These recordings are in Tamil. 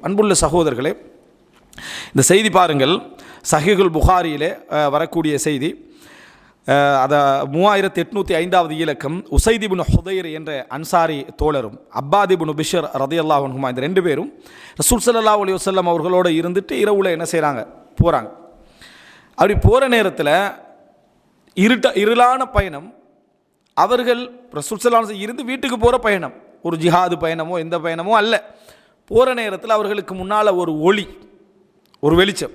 அன்புள்ள சகோதரர்களே இந்த செய்தி பாருங்கள். சஹிகுல் புகாரியிலே வரக்கூடிய செய்தி. அதை மூவாயிரத்தி எட்நூற்றி ஐந்தாவது இலக்கம் உசைதிபுன் ஹுதைர் என்ற அன்சாரி தோழரும் அப்பாதிபுன் பிஷர் ரதையல்லாஹ் அன்ஹுமா இந்த ரெண்டு பேரும் ரசூல் சல்லா அலி வஸல்லம் அவர்களோட இருந்துட்டு இரவுல என்ன செய்கிறாங்க போகிறாங்க அப்படி போகிற நேரத்தில் இருட்ட இருளான பயணம் அவர்கள் ரசூல் சல்லா இருந்து வீட்டுக்கு போகிற பயணம். ஒரு ஜிஹாது பயணமோ எந்த பயணமோ அல்ல. போகிற நேரத்தில் அவர்களுக்கு முன்னால் ஒரு ஒளி ஒரு வெளிச்சம்.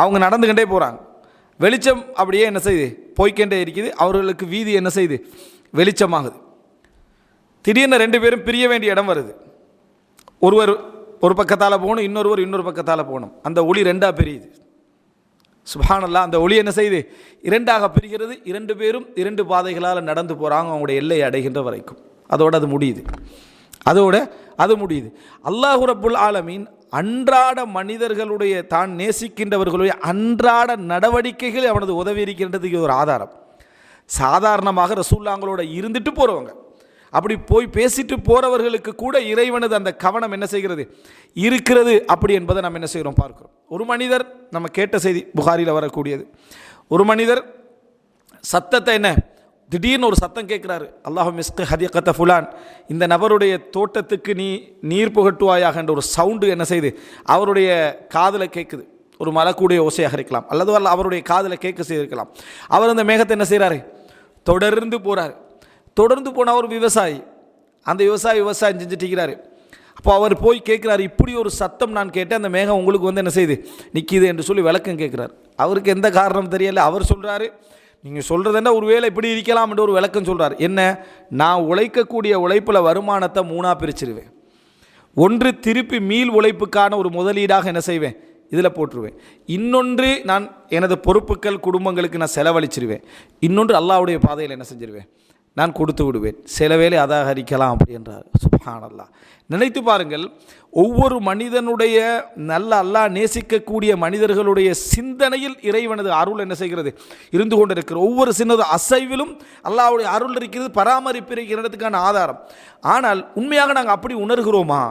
அவங்க நடந்துக்கிட்டே போகிறாங்க வெளிச்சம் அப்படியே என்ன செய்யுது போய்க்கொண்டே இருக்குது. அவர்களுக்கு வீதி என்ன செய்யுது வெளிச்சமாகுது. திடீர்னு ரெண்டு பேரும் பிரிய வேண்டிய இடம் வருது. ஒருவர் ஒரு பக்கத்தால் போகணும் இன்னொருவர் இன்னொரு பக்கத்தால் போகணும். அந்த ஒளி ரெண்டாக பிரியுது. சுபானல்லா அந்த ஒளி என்ன செய்யுது இரண்டாக பிரிகிறது. இரண்டு பேரும் இரண்டு பாதைகளால் நடந்து போகிறாங்க அவங்களுடைய எல்லையை அடைகின்ற வரைக்கும். அதோடு அது முடியுது. அதோட அது முடியுது. அல்லாஹு ரபுல் ஆலமீன் அன்றாட மனிதர்களுடைய தான் நேசிக்கின்றவர்களுடைய அன்றாட நடவடிக்கைகள் அவனது உதவி இருக்கின்றதுக்கு ஒரு ஆதாரம். சாதாரணமாக ரசூல்லாங்களோட இருந்துட்டு போகிறவங்க அப்படி போய் பேசிட்டு போகிறவர்களுக்கு கூட இறைவனது அந்த கவனம் என்ன செய்கிறது? இருக்கிறது அப்படி என்பதை நம்ம என்ன செய்கிறோம்? பார்க்குறோம். ஒரு மனிதர் நம்ம கேட்ட செய்தி புகாரியில் வரக்கூடியது. ஒரு மனிதர் சத்தத்தை என்ன? திடீர்னு ஒரு சத்தம் கேட்குறாரு. அல்லாஹ் மிஸ்கு ஹதிகத்த ஃபுலான். இந்த நபருடைய தோட்டத்துக்கு நீ நீர் புகட்டுவாயாக என்ற ஒரு சவுண்டு என்ன செய்யுது அவருடைய காதில் கேட்குது ஒரு மலக்கூடிய ஓசையாக இருக்கலாம். அல்லது அல்ல அவருடைய காதில் கேட்க செய்திருக்கலாம். அவர் அந்த மேகத்தை என்ன செய்கிறாரு தொடர்ந்து போகிறார் தொடர்ந்து போன ஒரு விவசாயி அந்த விவசாயி விவசாயம் செஞ்சுட்டிருக்கிறாரு. அப்போ அவர் போய் கேட்குறாரு இப்படி ஒரு சத்தம் நான் கேட்டேன். அந்த மேகம் உங்களுக்கு வந்து என்ன செய்யுது நிற்கிது என்று சொல்லி விளக்கம் கேட்குறாரு. அவருக்கு எந்த காரணம் தெரியல. அவர் சொல்கிறாரு நீங்கள் சொல்கிறது என்ன? ஒரு வேலை இப்படி இருக்கலாம் என்று ஒரு விளக்கம் சொல்கிறார் என்ன? நான் உழைக்கக்கூடிய உழைப்பில் வருமானத்தை மூணாக பிரிச்சிருவேன். ஒன்று திருப்பி மீள் உழைப்புக்கான ஒரு முதலீடாக என்ன செய்வேன்? இதில் போட்டுருவேன். இன்னொன்று நான் எனது பொறுப்புகள் குடும்பங்களுக்கு நான் செலவழிச்சிருவேன். இன்னொன்று அல்லாவுடைய பாதையில் என்ன செஞ்சிருவேன்? நான் கொடுத்து விடுவேன். சில வேலை அதாகரிக்கலாம் அப்படின்றார் சுபானல்லா நினைத்து பாருங்கள் ஒவ்வொரு மனிதனுடைய நல்ல அல்லாஹ் நேசிக்கக்கூடிய மனிதர்களுடைய சிந்தனையில் இறைவனது அருள் என்ன செய்கிறது? இருந்து கொண்டிருக்கிற ஒவ்வொரு சின்னது அசைவிலும் அல்லாவுடைய அருள் இருக்கிறது பராமரிப்பு இருக்கிறதுக்கான ஆதாரம். ஆனால் உண்மையாக நாங்கள் அப்படி உணர்கிறோமா?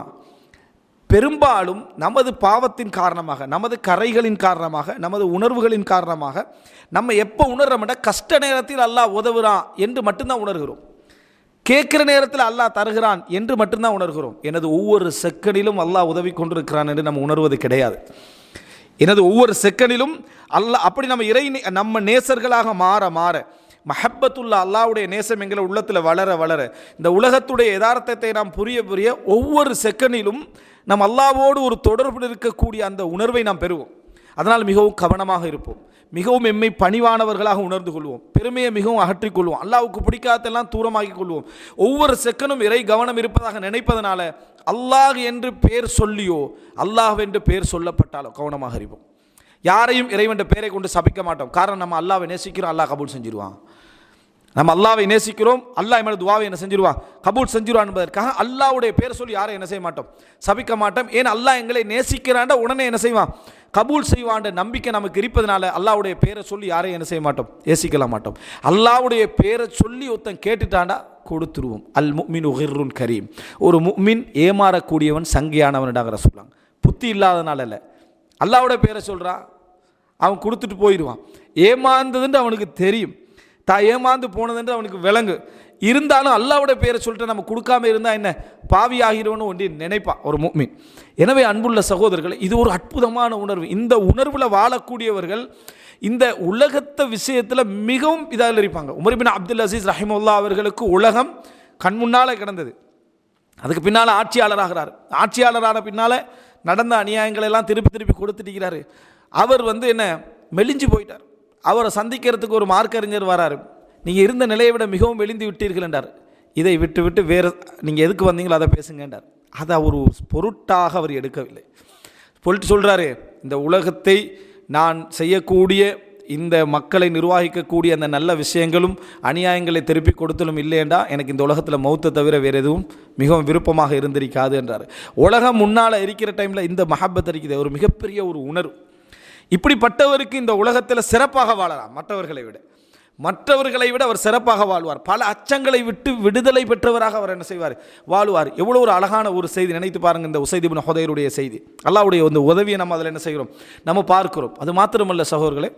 பெரும்பாலும் நமது பாவத்தின் காரணமாக நமது கரைகளின் காரணமாக நமது உணர்வுகளின் காரணமாக நம்ம எப்போ உணர்றோம்னா கஷ்ட நேரத்தில் அல்லாஹ் உதவுறான் என்று மட்டும்தான் உணர்கிறோம். கேட்குற நேரத்தில் அல்லாஹ் தருகிறான் என்று மட்டும்தான் உணர்கிறோம். எனது ஒவ்வொரு செக்கனிலும் அல்லாஹ் உதவி கொண்டிருக்கிறான் என்று நம்ம உணர்வது கிடையாது. எனது ஒவ்வொரு செக்கனிலும் அல்லாஹ் அப்படி நம்ம இறை நம்ம நேசர்களாக மாற மாற மஹப்பத்துல்லா அல்லாவுடைய நேசம் எங்களை உள்ளத்தில் வளர வளர. இந்த உலகத்துடைய யதார்த்தத்தை நாம் புரிய புரிய ஒவ்வொரு செகண்டிலும் நம் அல்லாவோடு ஒரு தொடர்பு இருக்கக்கூடிய அந்த உணர்வை நாம் பெறுவோம். அதனால் மிகவும் கவனமாக இருப்போம். மிகவும் எம்மை பணிவானவர்களாக உணர்ந்து கொள்வோம். பெருமையை மிகவும் அகற்றிக் கொள்வோம். அல்லாவுக்கு பிடிக்காதெல்லாம் தூரமாக்கி கொள்வோம். ஒவ்வொரு செகண்டும் இறை கவனம் இருப்பதாக நினைப்பதனால அல்லாஹ் என்று பேர் சொல்லியோ அல்லாஹ் என்று பேர் சொல்லப்பட்டாலோ கவனமாக இருப்போம். யாரையும் இறைவன் பேரை கொண்டு சபிக்க மாட்டோம். காரணம் நம்ம அல்லாவை நேசிக்கிறோம் அல்லாஹ் கபூல் செஞ்சிருவான். நம்ம அல்லாவை நேசிக்கிறோம் அல்லாஹ் மேலே துவாவை என்ன செஞ்சிருவான்? கபூல் செஞ்சிருவான் என்பதற்காக அல்லாவுடைய பேர் சொல்லி யாரையும் என்ன செய்ய மாட்டோம்? சபிக்க மாட்டோம். ஏன் அல்லாஹ் எங்களை நேசிக்கிறாண்ட உடனே என்ன செய்வான்? கபூல் செய்வான்ற நம்பிக்கை நமக்கு இருப்பதனால அல்லாவுடைய பேரை சொல்லி யாரையும் என்ன செய்ய மாட்டோம்? ஏசிக்கல மாட்டோம். அல்லாவுடைய பேரை சொல்லி ஒருத்தன் கேட்டுட்டாண்டா கொடுத்துருவோம். அல் முக்மின் உகிர்ருன் கரீம். ஒரு முக்மின் ஏமாறக்கூடியவன் சங்கியானவன்டாங்கிற சொல்லாங்க புத்தி இல்லாதனால இல்லை. அல்லாவோட பேரை சொல்கிறான் அவன் கொடுத்துட்டு போயிடுவான். ஏமாந்ததுன்னு அவனுக்கு தெரியும். தான் ஏமாந்து போனதுன்ட்டு அவனுக்கு விலங்கு இருந்தாலும் அல்லாவோட பேரை சொல்லிட்டு நம்ம கொடுக்காம இருந்தால் என்ன? பாவி ஆகிறவனு ஒன்றி நினைப்பான் ஒரு மீன் எனவே அன்புள்ள சகோதரர்களே இது ஒரு அற்புதமான உணர்வு. இந்த உணர்வில் வாழக்கூடியவர்கள் இந்த உலகத்தை விஷயத்தில் மிகவும் இதாக இருப்பாங்க உமர்பின் அப்துல் அசீஸ் ரஹிமுல்லா அவர்களுக்கு உலகம் கண் முன்னால் கிடந்தது. அதுக்கு பின்னால் ஆட்சியாளராகிறார். ஆட்சியாளரான பின்னால் நடந்த அநியாயங்களை எல்லாம் திருப்பி திருப்பி கொடுத்துட்டிருக்கிறாரு. அவர் வந்து என்ன மெலிஞ்சு போயிட்டார். அவரை சந்திக்கிறதுக்கு ஒரு மார்க்கறிஞர் வராரு. நீங்கள் இருந்த நிலையை விட மிகவும் வெளிந்து விட்டீர்கள் என்றார். இதை விட்டு விட்டு வேறு நீங்கள் எதுக்கு வந்தீங்களோ அதை பேசுங்க என்றார். அதை அவர் ஒரு பொருட்டாக அவர் எடுக்கவில்லை. பொருட்டு சொல்கிறாரு இந்த உலகத்தை நான் செய்யக்கூடிய இந்த மக்களை நிர்வகிக்கக்கூடிய அந்த நல்ல விஷயங்களும் அநியாயங்களை திருப்பி கொடுத்தலும் இல்லையேண்டா? எனக்கு இந்த உலகத்தில் மௌத்தை தவிர வேறு எதுவும் மிகவும் விருப்பமாக இருந்திருக்காது என்றார். உலகம் முன்னால் இருக்கிற டைமில் இந்த மஹப்பத் இருக்குது ஒரு மிகப்பெரிய ஒரு உணர்வு. இப்படிப்பட்டவருக்கு இந்த உலகத்தில் சிறப்பாக வாழலாம் மற்றவர்களை விட. மற்றவர்களை விட அவர் சிறப்பாக வாழ்வார். பல அச்சங்களை விட்டு விடுதலை பெற்றவராக அவர் என்ன செய்வார்? வாழ்வார். எவ்வளோ ஒரு அழகான ஒரு செய்தி. நினைத்து பாருங்கள் இந்த உசைதிபின் ஹொதையருடைய செய்தி. அல்லாவுடைய அந்த உதவியை நம்ம அதில் என்ன செய்கிறோம்? நம்ம பார்க்கிறோம். அது மாத்திரமல்ல சகோதரர்களே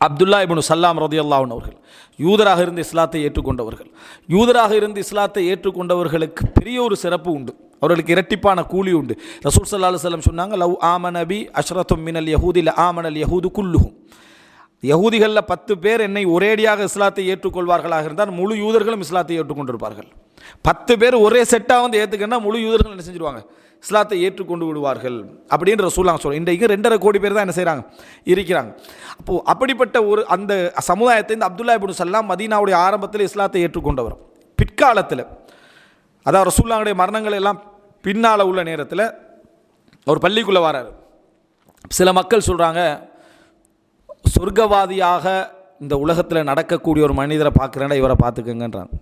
அப்துல்லா இபனு சல்லாம் ரதியல்லாஹன் அவர்கள். யூதராக இருந்து இஸ்லாத்தை ஏற்றுக்கொண்டவர்கள். யூதராக இருந்து இஸ்லாத்தை ஏற்றுக்கொண்டவர்களுக்கு பெரிய ஒரு சிறப்பு உண்டு. அவர்களுக்கு இரட்டிப்பான கூலி உண்டு. ரசூல் சல்லா அலுவலம் சொன்னாங்க லவ் ஆமனபி அஷ்ரத்தும் மினல் யஹூதில் ஆமனல் யஹூது குல்லுஹும். யகூதிகளில் பத்து பேர் என்னை ஒரேடியாக இஸ்லாத்தை ஏற்றுக்கொள்வார்களாக இருந்தால் முழு யூதர்களும் இஸ்லாத்தை ஏற்றுக்கொண்டிருப்பார்கள். பத்து பேர் ஒரே செட்டாக வந்து ஏற்றுக்கன்னா முழு யூதர்கள் என்ன செஞ்சிருவாங்க? இஸ்லாத்தை ஏற்றுக்கொண்டு விடுவார்கள் அப்படின்ற ரசூலாங்க சொல்கிறோம் இன்றைக்கு ரெண்டரை கோடி பேர் தான் என்ன செய்கிறாங்க இருக்கிறாங்க. அப்போது அப்படிப்பட்ட ஒரு அந்த சமுதாயத்தை இந்த அப்துல்லா இப்னு சல்லாம் மதீனாவுடைய ஆரம்பத்தில் இஸ்லாத்தை ஏற்றுக்கொண்டவர். பிற்காலத்தில் அதாவது ரசூல்லாங்களுடைய மரணங்கள் எல்லாம் பின்னால் உள்ள நேரத்தில் ஒரு பள்ளிக்குள்ளே வராரு. சில மக்கள் சொல்கிறாங்க சொர்க்கவாதியாக இந்த உலகத்தில் நடக்கக்கூடிய ஒரு மனிதரை பார்க்குறேன்னா இவரை பார்த்துக்கங்கன்றாங்க.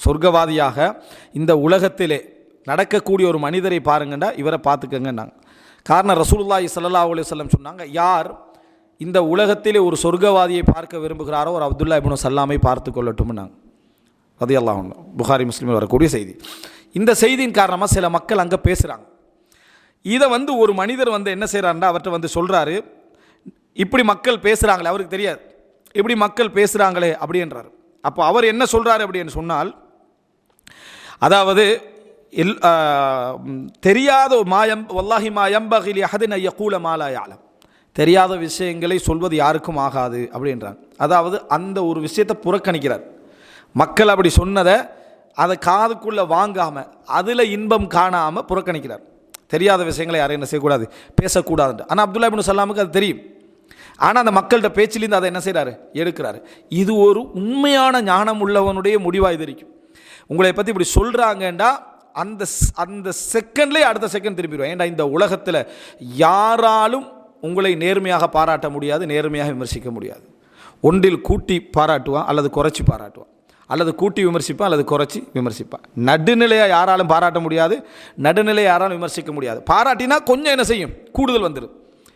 சொர்க்கவாதியாக இந்த உலகத்திலே நடக்கக்கூடிய ஒரு மனிதரை பாருங்கண்டா இவரை பார்த்துக்கங்கன்னாங்க. காரணம் ரசூலுல்லாஹி சல்லா அலைஹி வஸல்லம் சொன்னாங்க யார் இந்த உலகத்திலே ஒரு சொர்க்கவாதியை பார்க்க விரும்புகிறாரோ ஒரு அப்துல்லா இப்னு சல்லாமை பார்த்து கொள்ளட்டும்னாங்க. அது எல்லாம் ஒன்று புகாரி முஸ்லீமில் வரக்கூடிய செய்தி. இந்த செய்தியின் காரணமாக சில மக்கள் அங்கே பேசுகிறாங்க இதை வந்து ஒரு மனிதர் வந்து என்ன செய்கிறாருன்னா அவர்கிட்ட வந்து சொல்கிறாரு இப்படி மக்கள் பேசுகிறாங்களே அவருக்கு தெரியாது. இப்படி மக்கள் பேசுகிறாங்களே அப்படின்றார். அப்போ அவர் என்ன சொல்கிறாரு அப்படின்னு சொன்னால் அதாவது எல் தெரியாத மாயம் வல்லாஹி மாயம்பகிலி அஹதின் ஐயக்கூல மாலாயாலம் தெரியாத விஷயங்களை சொல்வது யாருக்கும் ஆகாது அப்படின்றாங்க அதாவது அந்த ஒரு விஷயத்தை புறக்கணிக்கிறார். மக்கள் அப்படி சொன்னதை அதை காதுக்குள்ளே வாங்காமல் அதில் இன்பம் காணாமல் புறக்கணிக்கிறார். தெரியாத விஷயங்களை யாரும் என்ன செய்யக்கூடாது? பேசக்கூடாதுன்ட்டு ஆனால் அப்துல்லா இபின் சல்லாமுக்கு அது தெரியும். ஆனால் அந்த மக்கள்கிட்ட பேச்சிலேருந்து அதை என்ன செய்கிறாரு எடுக்கிறாரு. இது ஒரு உண்மையான ஞானம் உள்ளவனுடைய முடிவாக இது இருக்கும் உங்களை பற்றி இப்படி சொல்கிறாங்கண்டா அந்த அந்த செகண்ட்லேயே அடுத்த செகண்ட் திரும்பிடுவோம் ஏன்டா இந்த உலகத்தில் யாராலும் உங்களை நேர்மையாக பாராட்ட முடியாது நேர்மையாக விமர்சிக்க முடியாது. ஒன்றில் கூட்டி பாராட்டுவான் அல்லது குறைச்சி பாராட்டுவான். அல்லது கூட்டி விமர்சிப்பான் அல்லது குறைச்சி விமர்சிப்பான். நடுநிலையாக யாராலும் பாராட்ட முடியாது நடுநிலையை யாராலும் விமர்சிக்க முடியாது. பாராட்டினா கொஞ்சம் என்ன செய்யும்? கூடுதல் வந்துடும்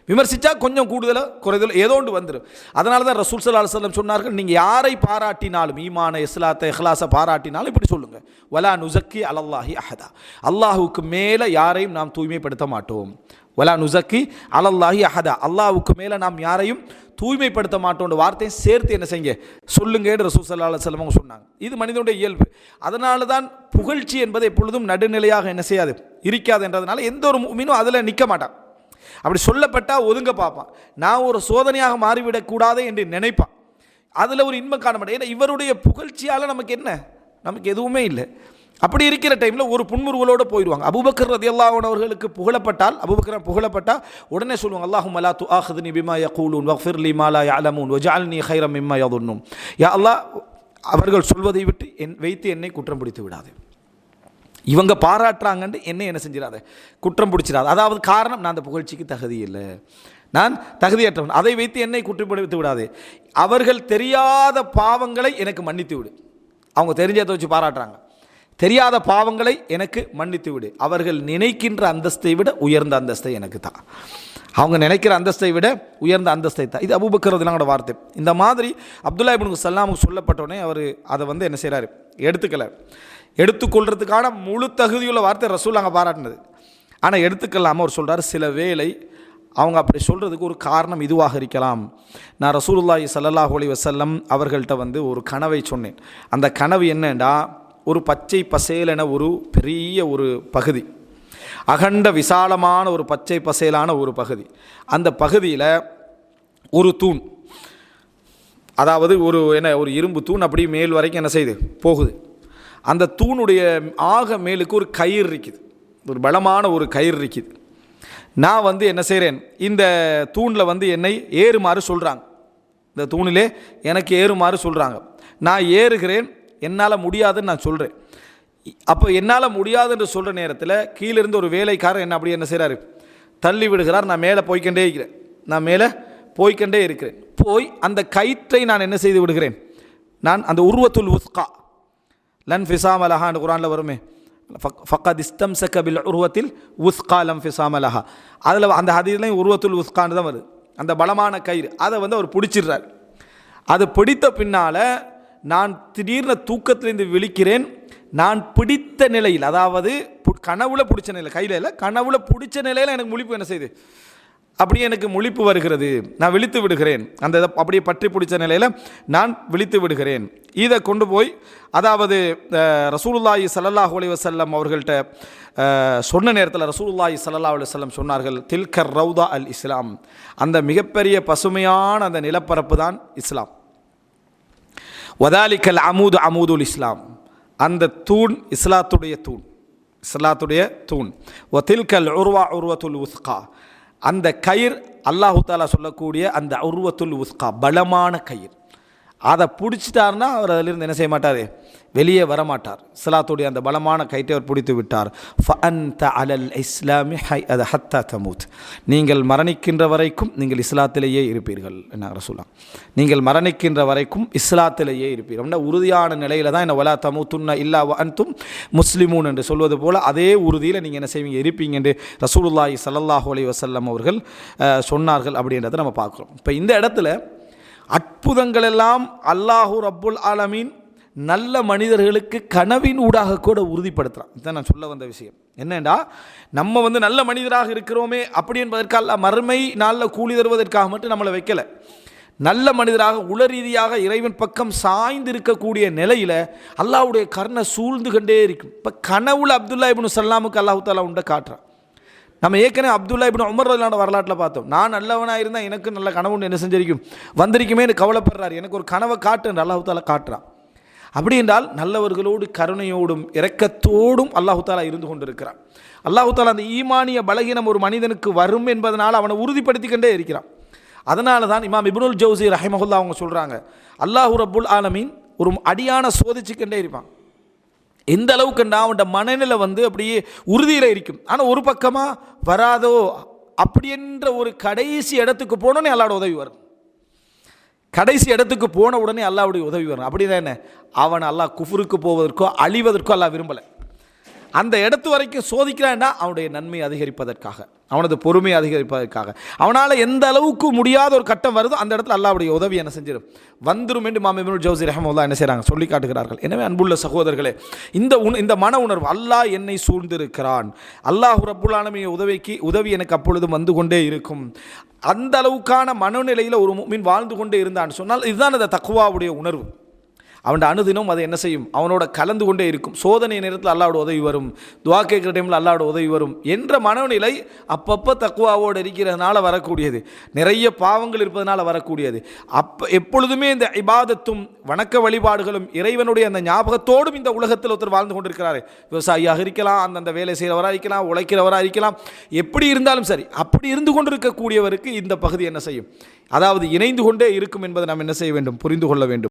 விமர்சித்தா கொஞ்சம் கூடுதலாக குறைதல் ஏதோ ஒன்று வந்துடும் அதனால தான் ரசூல் சல்லா அலுவலம் சொன்னார்கள் நீங்கள் யாரை பாராட்டினாலும் ஈமான இஸ்லாத்தை இஹ்லாஸை பாராட்டினாலும் இப்படி சொல்லுங்கள் வலா நுசக்கி அலல்லாஹி அஹதா. அல்லாஹுக்கு மேலே யாரையும் நாம் தூய்மைப்படுத்த மாட்டோம். வலா நுசக்கி அலல்லாஹி அஹதா. அல்லாஹுக்கு மேலே நாம் யாரையும் தூய்மைப்படுத்த மாட்டோன்ற வார்த்தையை சேர்த்து என்ன செய்ய சொல்லுங்கன்னு ரசூல் சல்லா அலுவலம் அவங்க சொன்னாங்க. இது மனிதனுடைய இயல்பு. அதனால தான் புகழ்ச்சி என்பது எப்பொழுதும் நடுநிலையாக என்ன செய்யாது? இருக்காது என்றதுனால எந்த ஒரு மீனும் அதில் நிற்க மாட்டான். அப்படி சொல்லப்பட்டால் ஒதுங்க பார்ப்பான். நான் ஒரு சோதனையாக மாறிவிடக்கூடாது என்று நினைப்பான். அதில் ஒரு இன்பம் காண மாட்டேன் ஏன்னா இவருடைய புகழ்ச்சியால் நமக்கு என்ன? நமக்கு எதுவுமே இல்லை. அப்படி இருக்கிற டைமில் ஒரு புன்முறுவலோடு போயிடுவாங்க. அபுபக்கர் ரதி அவர்களுக்கு புகழப்பட்டால் அபுபக்கர் புகழப்பட்டால் உடனே சொல்லுவாங்க அல்லாஹும் அலா து ஆஹுதுனி பிமா யகூலூன் வஃபிர்லி மாலா யலமூன் வஜால்னி ஹைரம் இம்மா யதுன்னும். யா அல்லாஹ் அவர்கள் சொல்வதை விட்டு என் வைத்து என்னை குற்றம் பிடித்து விடாது. இவங்க பாராட்டுறாங்கன்ட்டு என்னை என்ன செஞ்சிடாத? குற்றம் பிடிச்சிடாது. அதாவது காரணம் நான் அந்த புகழ்ச்சிக்கு தகுதி இல்லை. நான் தகுதியற்றவன். அதை வைத்து என்னை குற்றப்படுத்தி விடாது. அவர்கள் தெரியாத பாவங்களை எனக்கு மன்னித்து விடு. அவங்க தெரிஞ்சதை வச்சு பாராட்டுறாங்க. தெரியாத பாவங்களை எனக்கு மன்னித்து விடு. அவர்கள் நினைக்கின்ற அந்தஸ்தை விட உயர்ந்த அந்தஸ்தை எனக்கு தான் அவங்க நினைக்கிற அந்தஸ்தை விட உயர்ந்த அந்தஸ்தை தான் இது அபுபக்கரதுலாங்கோட வார்த்தை. இந்த மாதிரி அப்துல்லா இப்னு சல்லாமுக்கு சொல்லப்பட்டோடனே அவர் அதை வந்து என்ன செய்கிறாரு எடுத்துக்கலை. எடுத்துக்கொள்றதுக்கான முழு தகுதியுள்ள வார்த்தை ரசூல் அங்கே பாராட்டினது. ஆனால் எடுத்துக்கலாமல் அவர் சொல்கிறார் சில வேளை அவங்க அப்படி சொல்கிறதுக்கு ஒரு காரணம் இதுவாக இருக்கலாம். நான் ரசூலுல்லாஹி ஸல்லல்லாஹு அலைஹி வஸல்லம் அவர்கள்ட்ட வந்து ஒரு கனவை சொன்னேன். அந்த கனவு என்னென்னா ஒரு பச்சை பசேலென ஒரு பெரிய ஒரு பகுதி. அகண்ட விசாலமான ஒரு பச்சை பசேலான ஒரு பகுதி. அந்த பகுதியில் ஒரு தூண். அதாவது ஒரு என்ன ஒரு இரும்பு தூண் அப்படியே மேல் வரைக்கும் என்ன செய்யுது போகுது. அந்த தூணுடைய ஆக மேலுக்கு ஒரு கயிறு இருக்குது. ஒரு பலமான ஒரு கயிறு இருக்குது. நான் வந்து என்ன செய்கிறேன் இந்த தூணில் வந்து என்னை ஏறுமாறு சொல்கிறாங்க இந்த தூணிலே எனக்கு ஏறுமாறு சொல்கிறாங்க நான் ஏறுகிறேன் என்னால் முடியாதுன்னு நான் சொல்கிறேன் அப்போ என்னால் முடியாதுன்னு சொல்கிற நேரத்தில் கீழிருந்து ஒரு வேலைக்காரர் என்ன அப்படி என்ன செய்கிறாரு தள்ளி விடுகிறார். நான் மேலே போய்க்கொண்டே இருக்கிறேன். நான் மேலே போய்கண்டே இருக்கிறேன். போய் அந்த கயிற்றை நான் என்ன செய்து விடுகிறேன்? நான் அந்த உருவத்துல் உஸ்கா லன் ஃபிசாம் அலஹான்னு குரானில் வருமே. ஃபக்கத் இஸ்தம் சக்கபில் உருவத்தில் உஸ்கா லம் ஃபிசாம் அலஹா அதில் அந்த ஹதீர்லையும் உருவத்துல் உஸ்கான்னு தான் வருது. அந்த பலமான கயிறு. அதை வந்து அவர் பிடிச்சிடுறார். அது பிடித்த பின்னால் நான் திடீர்னு தூக்கத்திலிருந்து விழிக்கிறேன். நான் பிடித்த நிலையில் அதாவது பு- கனவுல பிடிச்ச நிலை கையில் இல்லை கனவுல பிடிச்ச நிலையில் எனக்கு முழிப்பு என்ன செய்யுது? அப்படியே எனக்கு முழிப்பு வருகிறது. நான் விழித்து விடுகிறேன். அந்த இதை அப்படியே பற்றி பிடிச்ச நிலையில் நான் விழித்து விடுகிறேன். இதை கொண்டு போய் அதாவது அஹ், ரசூலுல்லாஹி ஸல்லல்லாஹு அலைஹி வஸல்லம் அவர்கள்ட்ட சொன்ன நேரத்தில் ரசூலுல்லாஹி சல்லா அலைஹி வஸல்லம் சொன்னார்கள் தில்கர் ரவுதா அல் இஸ்லாம். அந்த மிகப்பெரிய பசுமையான அந்த நிலப்பரப்பு தான் இஸ்லாம். வதாலிக்கல் அமூது அமூதுல் இஸ்லாம். அந்த தூண் இஸ்லாத்துடைய தூண். இஸ்லாத்துடைய தூண். தில்கல் உருவா உருவத்துல் உஸ்கா. அந்த கயிர் அல்லாஹு தாலா சொல்லக்கூடிய அந்த உருவத்துல் உஸ்கா பலமான கயிர். அதை பிடிச்சிட்டாருன்னா அவர் அதிலிருந்து என்ன செய்ய மாட்டார்? வெளியே வரமாட்டார். இஸ்லாத்துடைய அந்த பலமான கயிற்றை அவர் பிடித்து விட்டார். ஃபஅன்த அலல் இஸ்லாமி ஹை அது ஹத்தா தமூத். நீங்கள் மரணிக்கின்ற வரைக்கும் நீங்கள் இஸ்லாத்திலேயே இருப்பீர்கள் என்ன சொல்லலாம் நீங்கள் மரணிக்கின்ற வரைக்கும் இஸ்லாத்திலேயே இருப்பீர்கள் அப்படின்னா உறுதியான நிலையில் தான் என்ன வலா தமூத்துன்னு இல்லா அன்தும் முஸ்லிமூன் என்று சொல்வது போல் அதே உறுதியில் நீங்கள் என்ன செய்வீங்க? இருப்பீங்க என்று ரசூலுல்லாஹி சல்லாஹூ அலி வசல்லம் அவர்கள் சொன்னார்கள் அப்படின்றத நம்ம பார்க்குறோம். இப்போ இந்த இடத்துல அற்புதங்கள் எல்லாம் அல்லாஹூ ரப்புல் ஆலமீன் நல்ல மனிதர்களுக்கு கனவின் ஊடாக கூட உறுதிப்படுத்துகிறான் இதுதான் நான் சொல்ல வந்த விஷயம். என்னண்டா? நம்ம வந்து நல்ல மனிதராக இருக்கிறோமே அப்படி என்பதற்கு அல்ல மறுமை நாளில் கூலி தருவதற்காக மட்டும் நம்மளை வைக்கலை. நல்ல மனிதராக உள ரீதியாக இறைவன் பக்கம் சாய்ந்து இருக்கக்கூடிய நிலையில் அல்லாவுடைய கர்ணை சூழ்ந்து கொண்டே இருக்கும். இப்போ கனவுல அப்துல்லா இப்னு சல்லாமுக்கு அல்லாஹு தாலா உண்டை காட்டுறான். நம்ம ஏற்கனவே அப்துல்லா இப்படி உமர் வரலாற்றில் பார்த்தோம். நான் நல்லவனாக இருந்தால் எனக்கு நல்ல கனவு என்ன செஞ்சிருக்கும்? வந்திருக்குமேன்னு கவலைப்படுறாரு. எனக்கு ஒரு கனவை காட்டுன்னு அல்லாஹு தாலா காட்டுறான். அப்படி என்றால் நல்லவர்களோடு கருணையோடும் இரக்கத்தோடும் அல்லாஹு தாலா இருந்து கொண்டிருக்கிறான். அல்லாஹு தாலா அந்த ஈமானிய பலகீனம் ஒரு மனிதனுக்கு வரும் என்பதனால் அவனை உறுதிப்படுத்திக்கொண்டே இருக்கிறான். அதனால தான் இமாம் இப்னுல் ஜவுசி ரஹிமஹுல்லா அவங்க சொல்கிறாங்க அல்லாஹு ரபுல் ஆலமீன் ஒரு அடியான சோதிச்சுக்கிட்டே இருப்பான். எந்த அளவுக்குண்டா அவன்கிட்ட மனநிலை வந்து அப்படியே உறுதியில் இருக்கும். ஆனால் ஒரு பக்கமாக வராதோ அப்படி என்ற ஒரு கடைசி இடத்துக்கு போனோன்னே அல்லாட உதவி வரும். கடைசி இடத்துக்கு போன உடனே அல்லாவுடைய உதவி வரும். அப்படின்னா என்ன? அவன் அல்லாஹ் குஃபுருக்கு போவதற்கோ அழிவதற்கோ அல்லாஹ் விரும்பலை. அந்த இடத்து வரைக்கும் சோதிக்கிறான்டா அவனுடைய நன்மை அதிகரிப்பதற்காக. அவனது பொறுமை அதிகரிப்பதற்காக. அவனால் எந்த அளவுக்கு முடியாத ஒரு கட்டம் வருதோ அந்த இடத்துல அல்லாவுடைய உதவி என்ன செஞ்சிடும் வந்துடும் என்று மாமி ஜோசி ரஹமுல்லா என்ன செய்கிறாங்க சொல்லி காட்டுகிறார்கள். எனவே அன்புள்ள சகோதரர்களே இந்த உண் இந்த மன உணர்வு அல்லாஹ் என்னை சூழ்ந்திருக்கிறான். அல்லாஹ் ரப்புல் உதவிக்கு உதவி எனக்கு அப்பொழுதும் வந்து கொண்டே இருக்கும். அந்த அளவுக்கான மனநிலையில் ஒரு மீன் வாழ்ந்து கொண்டே இருந்தான்னு சொன்னால் இதுதான் அந்த தக்குவாவுடைய உணர்வு. அவன் அனுதினம் அதை என்ன செய்யும்? அவனோட கலந்து கொண்டே இருக்கும். சோதனை நேரத்தில் அல்லாவோட உதவி வரும். துவா கேட்குற டைமில் அல்லாவோட உதவி வரும் என்ற மனநிலை அப்பப்போ தக்குவாவோடு இருக்கிறதுனால வரக்கூடியது. நிறைய பாவங்கள் இருப்பதனால வரக்கூடியது. அப்போ எப்பொழுதுமே இந்த இபாதத்தும் வணக்க வழிபாடுகளும் இறைவனுடைய அந்த ஞாபகத்தோடும் இந்த உலகத்தில் ஒருத்தர் வாழ்ந்து கொண்டிருக்கிறாரு. விவசாயியாக இருக்கலாம் அந்தந்த வேலை செய்கிறவராக இருக்கலாம் உழைக்கிறவராக இருக்கலாம். எப்படி இருந்தாலும் சரி அப்படி இருந்து கொண்டிருக்கக்கூடியவருக்கு இந்த பகுதி என்ன செய்யும்? அதாவது இணைந்து கொண்டே இருக்கும் என்பதை நாம் என்ன செய்ய வேண்டும்? புரிந்து கொள்ள வேண்டும்.